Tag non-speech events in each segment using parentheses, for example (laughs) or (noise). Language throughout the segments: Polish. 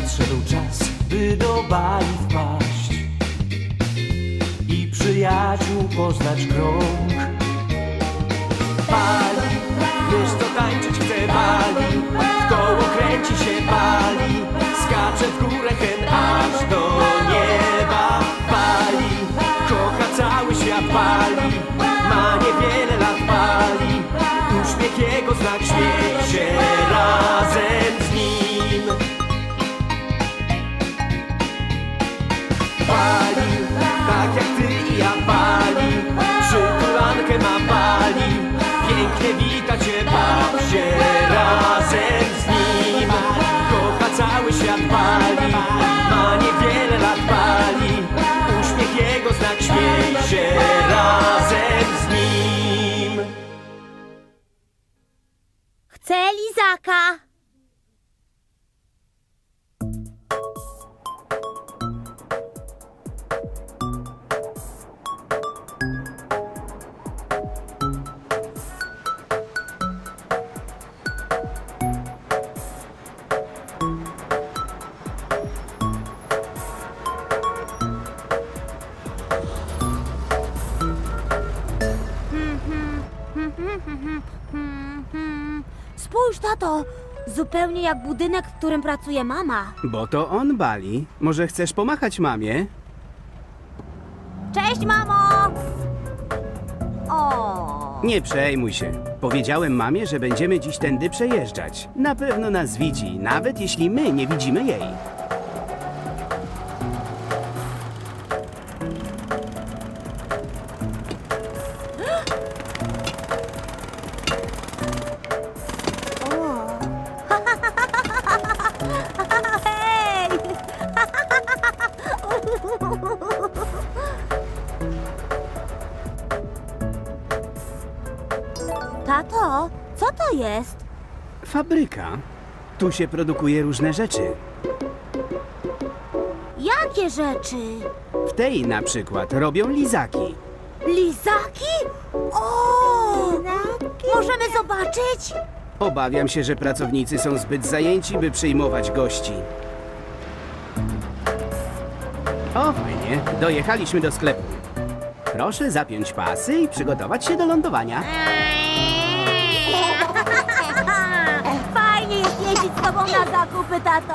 nadszedł czas, by do bali wpaść i przyjaciół poznać krąg. Bali, wiesz co tańczyć chce bali, w koło kręci się bali, skacze w górę pięknie wita cię, baw się razem z nim. Kocha cały świat bali, ma niewiele lat bali, uśmiech jego znak śmiej się razem z nim. Chcę lizaka. Spójrz, tato. Zupełnie jak budynek, w którym pracuje mama. Bo to on bali. Może chcesz pomachać mamie? Cześć, mamo! O. Nie przejmuj się. Powiedziałem mamie, że będziemy dziś tędy przejeżdżać. Na pewno nas widzi, nawet jeśli my nie widzimy jej. Fabryka. Tu się produkuje różne rzeczy. Jakie rzeczy? W tej na przykład robią lizaki. Lizaki? O! Możemy zobaczyć? Obawiam się, że pracownicy są zbyt zajęci, by przyjmować gości. O, fajnie. Dojechaliśmy do sklepu. Proszę zapiąć pasy i przygotować się do lądowania. Fajnie z tobą na zakupy, tato.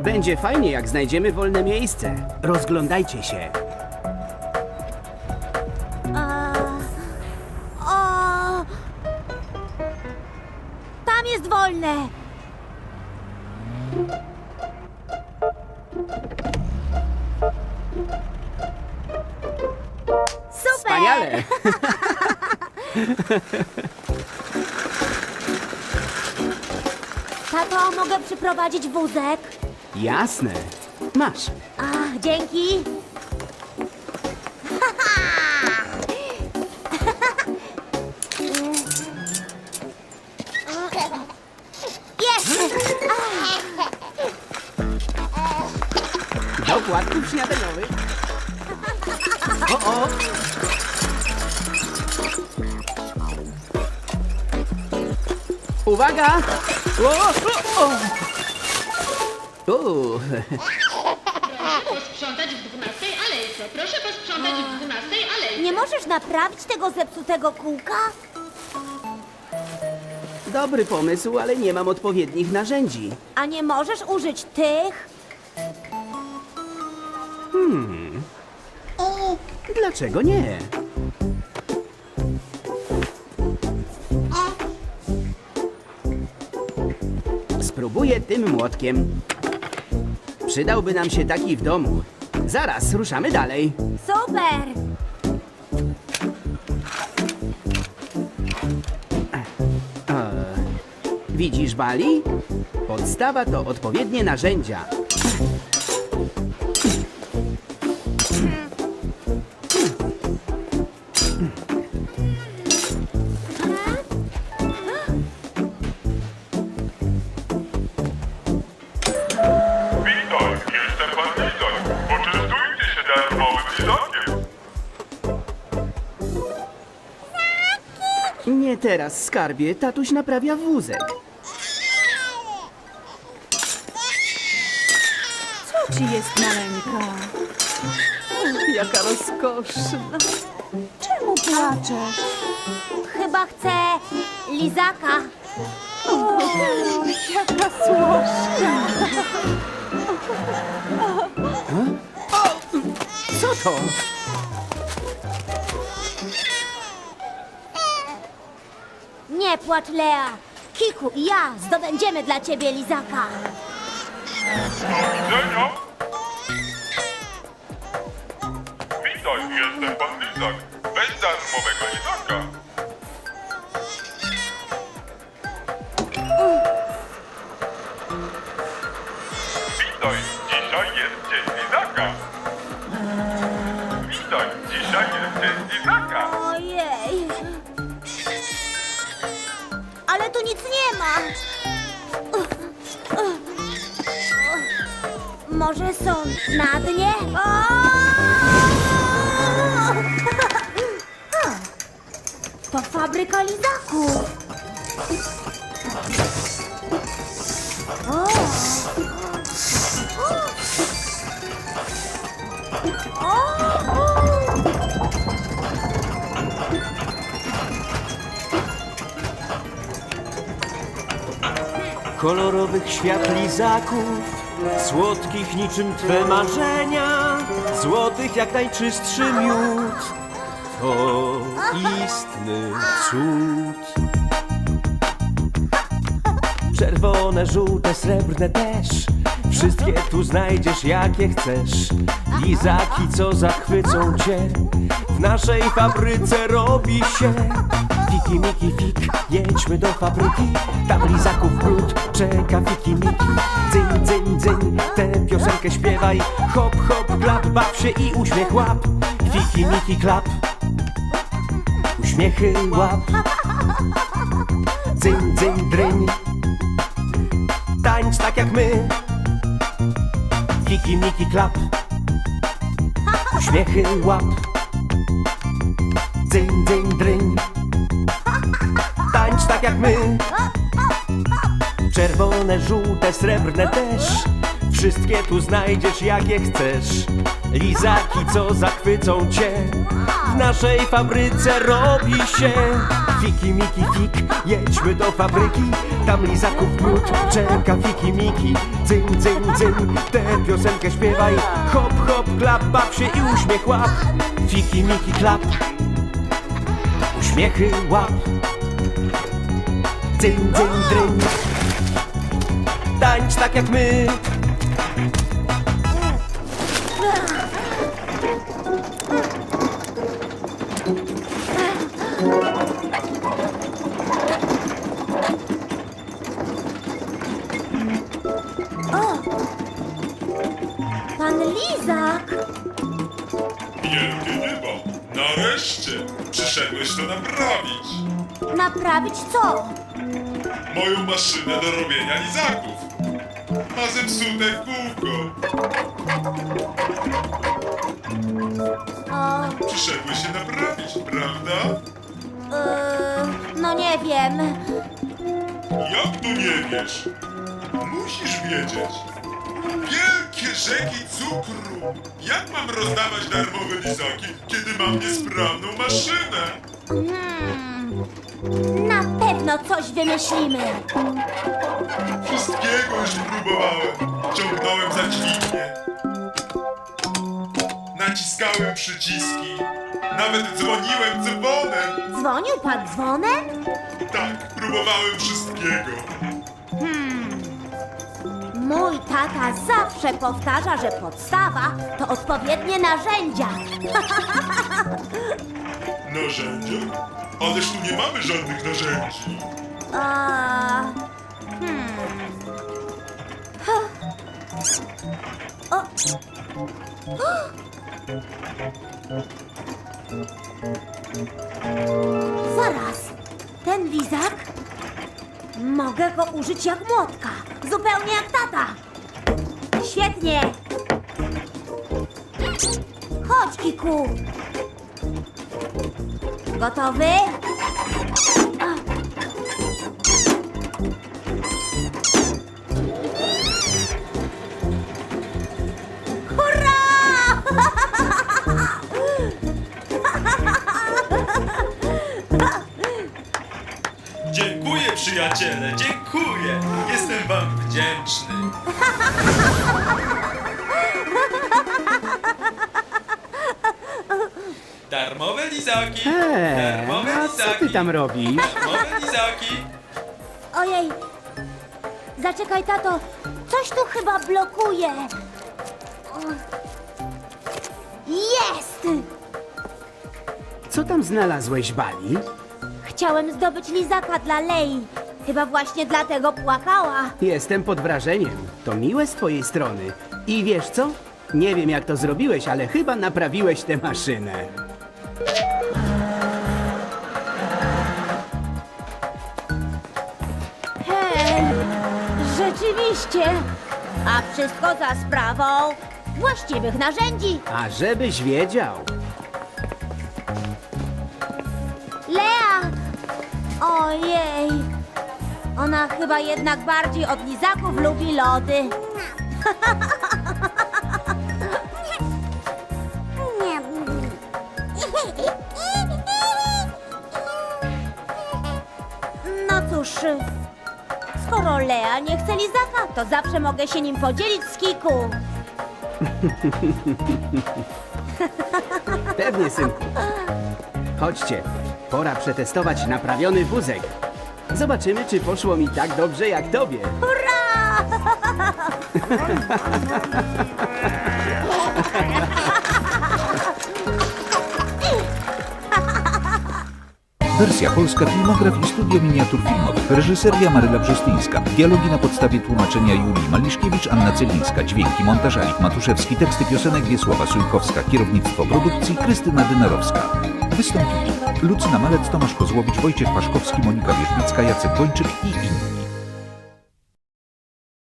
Będzie fajnie, jak znajdziemy wolne miejsce. Rozglądajcie się. A, o, tam jest wolne. Tato, mogę przyprowadzić wózek? Jasne. Masz. Ach, dzięki. Uwaga! O, o, o. U, posprzątać w 12 alejce. Proszę posprzątać w 12 alejce. Nie możesz naprawić tego zepsutego kółka? Dobry pomysł, ale nie mam odpowiednich narzędzi. A nie możesz użyć tych? Dlaczego nie? Spróbuję tym młotkiem. Przydałby nam się taki w domu. Zaraz, ruszamy dalej. Super! Widzisz, Bali? Podstawa to odpowiednie narzędzia. Teraz, skarbie, tatuś naprawia wózek. Co ci jest, maleńka? Jaka rozkoszna. Czemu płaczesz? Chyba chcę lizaka. O, jaka słodka. Co to? Nie płacz, Lea. Kiku i ja zdobędziemy dla ciebie lizaka. Widzenia? Witaj, jestem pan Lizak. Weź darmowego lizaka. Witaj, dzisiaj jest dzień lizaka. Witaj, dzisiaj jest dzień lizaka. Może są na dnie? To fabryka lizaków. Kolorowych świat lizaków, słodkich niczym twe marzenia, złotych jak najczystszy miód. To istny cud. Czerwone, żółte, srebrne też, wszystkie tu znajdziesz jakie chcesz. Lizaki, co zachwycą cię, w naszej fabryce robi się. Fiki, miki, fik, jedźmy do fabryki. Tam lizaków brud, czeka fiki, miki. Dzyń, dzyń, dzyń, tę piosenkę śpiewaj. Hop, hop, klap, baw się i uśmiech łap. Fiki, miki, klap. Uśmiechy łap. Dzyń, dzyń, dryń Tańcz tak jak my. Fiki, miki, klap. Uśmiechy łap. Dzyń, dzyń, dryń Czerwone, żółte, srebrne też. Wszystkie tu znajdziesz jakie chcesz. Lizaki, co zachwycą cię. W naszej fabryce robi się. Fiki, miki, fik, jedźmy do fabryki. Tam lizaków brud, czeka fiki, miki. Dzyń, dzyń, dzyń, tę piosenkę śpiewaj. Hop, hop, klap, baw się i uśmiech łap. Fiki, miki, klap. Uśmiechy łap. Dzyń, dzyń, dryń Tańcz tak jak my Pan lizak. Wielkie nieba. Nareszcie przyszedłeś to naprawić. Naprawić co? Moją maszynę do robienia lizaków. Ma zepsute kółko. O, Przyszedłeś się naprawić, prawda? yy, no nie wiem. Jak to nie wiesz? Musisz wiedzieć. Wielkie rzeki cukru. Jak mam rozdawać darmowe lizaki, kiedy mam niesprawną maszynę? Hmm, na pewno coś wymyślimy. Wszystkiego już próbowałem. Ciągnąłem za dźwignię. Naciskałem przyciski. Nawet dzwoniłem dzwonem. Dzwonił pan dzwonem? Tak, próbowałem wszystkiego. Mój tata zawsze powtarza, że podstawa to odpowiednie narzędzia. (laughs) Narzędzia? Ależ tu nie mamy żadnych narzędzi. A, hmm. O. Zaraz. Ten lizak? Mogę go użyć jak młotka. Zupełnie jak tata. Świetnie. Chodź, Kiku. Gotowy? Dziękuję, przyjaciele, dziękuję. Jestem wam wdzięczny. Darmo lizaki. Eee, Darmowe a co ty tam robisz? Darmowe lizaki. Ojej! Zaczekaj, tato! Coś tu chyba blokuje! O. Jest! Co tam znalazłeś, Bali? Chciałem zdobyć lizaka dla Lei. Chyba właśnie dlatego płakała. Jestem pod wrażeniem. To miłe z twojej strony. I wiesz co? Nie wiem jak to zrobiłeś, ale chyba naprawiłeś tę maszynę. Hej! Rzeczywiście! A wszystko za sprawą właściwych narzędzi. A żebyś wiedział. Lea! Ojej! Ona chyba jednak bardziej od lizaków lubi lody. (laughs) Skoro Lea nie chce lizaka, to zawsze mogę się nim podzielić z Kiku. (laughs) Pewnie, synku. Chodźcie. Pora przetestować naprawiony wózek. Zobaczymy, czy poszło mi tak dobrze jak tobie. Hurra! (laughs) Wersja polska filmografii Studio Miniatur Filmowych. Reżyseria Maryla Brzostyńska. Dialogi na podstawie tłumaczenia Julii Maliszkiewicz, Anna Celińska. Dźwięki montaż Alik Matuszewski. Teksty piosenek Wiesława Sujkowska. Kierownictwo produkcji Krystyna Dynarowska. Wystąpili Lucyna Malec, Tomasz Kozłowicz, Wojciech Paszkowski, Monika Wierzbicka, Jacek Bończyk i inni.